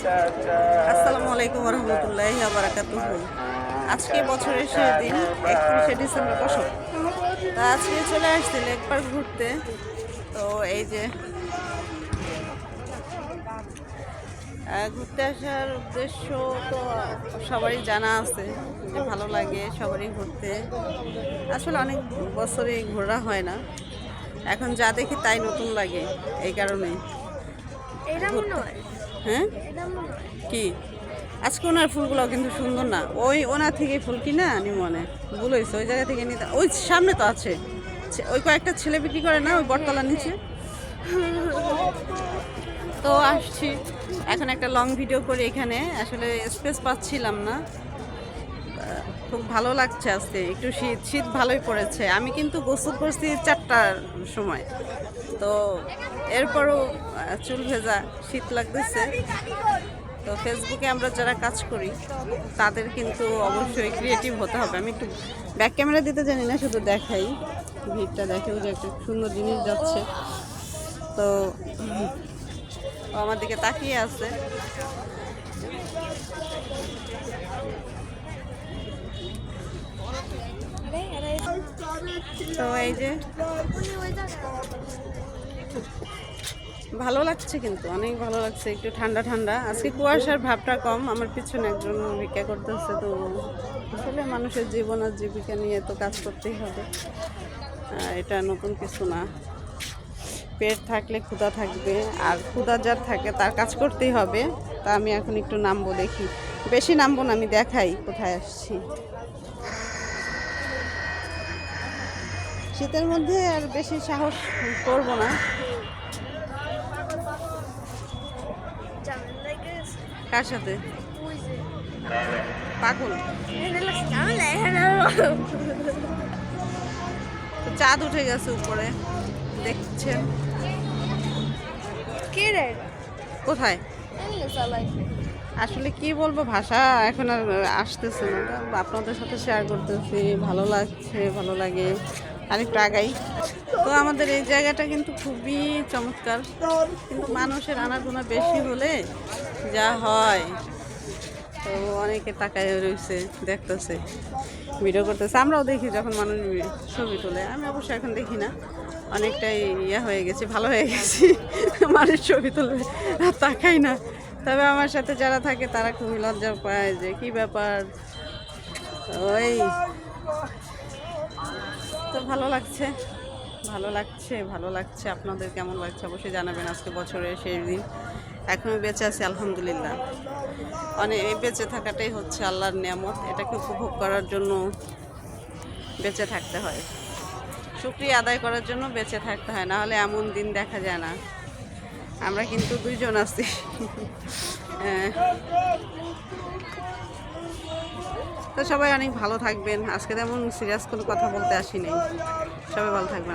আসসালামু আলাইকুম রহমতুল্লাহ বারাকাতুহু আজকে বছরের শেষ দিন একত্রিশে ডিসেম্বর বছর। তা আজকে চলে আসছিল একবার ঘুরতে। তো এই যে ঘুরতে আসার উদ্দেশ্য তো সবারই জানা আছে যে ভালো লাগে সবারই ঘুরতে। আসলে অনেক বছরই ঘোরা হয় না। এখন যা দেখি তাই নতুন লাগে এই কারণে হয়? কি? আজকে ওনার ফুলগুলো কিন্তু সুন্দর না। ওই ওনার থেকে ফুল কিনা নি মনে? ভুল হয়েছে ওই জায়গা থেকে নিতে ওই সামনে তো আছে। ওই কয়েকটা ছেলে বিক্রি করে না, ওই বটতলার নিচে? তো আসছি। এখন একটা লং ভিডিও করি এখানে। আসলে স্পেস পাচ্ছিলাম না। খুব ভালো লাগছে আজকে। একটু শীত শীত ভালোই পড়েছে। আমি কিন্তু গোসল করছি চারটার সময়। তো এরপরও চুল ভেজা, শীত লাগতেছে। তো ফেসবুকে আমরা যারা কাজ করি, তাদের কিন্তু অবশ্যই ক্রিয়েটিভ হতে হবে। আমি একটু ব্যাক ক্যামেরা দিতে জানি না, শুধু দেখাই। ভিড়টা দেখে যে একটা সুন্দর জিনিস যাচ্ছে। তো আমার দিকে তাকিয়ে আছে। তো এই যে ভালো লাগছে কিন্তু, অনেক ভালো লাগছে, একটু ঠান্ডা ঠান্ডা। আজকে কুয়াশার ভাবটা কম, আমার পিছনে একজন ভিক্ষা করতেছে, তো আসলে মানুষের জীবন আর জীবিকা নিয়ে তো কাজ করতেই হবে। এটা নতুন কিছু না। পেট থাকলে ক্ষুধা থাকবে, আর ক্ষুধা যার থাকে তার কাজ করতেই হবে। তা আমি এখন একটু নামবো, দেখি। বেশি নামবো না, আমি দেখাই কোথায় আসছি। শীতের মধ্যে আর বেশি সাহস করব না জানেন লাগে কার সাথে? পাগল। চাঁদ উঠে গেছে উপরে। দেখছেন? কে রে? কোথায়? আসলে কি বলব ভাষা এখন আর আসতেছে না। আপনাদের সাথে শেয়ার করতেছি ভালো লাগছে ভালো লাগে। আরেকটু আগাই। তো আমাদের এই জায়গাটা কিন্তু খুবই চমৎকার। কিন্তু মানুষের আনাগোনা বেশি হলে যা হয়, তো অনেকে তাকায় রয়েছে, দেখতেছে, ভিডিও করতেছে। আমরাও দেখি যখন মানুষ ছবি তোলে। আমি অবশ্য এখন দেখি না। অনেকটাই ইয়ে হয়ে গেছে, ভালো হয়ে গেছি। মানুষ ছবি তোলে আর তাকাই না। তবে আমার সাথে যারা থাকে, তারা খুবই লজ্জা পায় যে কি ব্যাপার? ওই তো ভালো লাগছে। ভালো লাগছে ভালো লাগছে। আপনাদের কেমন লাগছে অবশ্যই জানাবেন আজকে বছরের শেষ দিন। এখনও বেঁচে আছি, আলহামদুলিল্লাহ। অনেক এই বেঁচে থাকাটাই হচ্ছে আল্লাহর নিয়ামত। এটাকে উপভোগ করার জন্য বেঁচে থাকতে হয়। শুক্রিয়া আদায় করার জন্য বেঁচে থাকতে হয় না হলে এমন দিন দেখা যায় না। আমরা কিন্তু দুইজন আছি। হ্যাঁ। তো সবাই অনেক ভালো থাকবেন। আজকে তেমন সিরিয়াস কোনো কথা বলতে আসি নেই সবাই ভালো থাকবেন।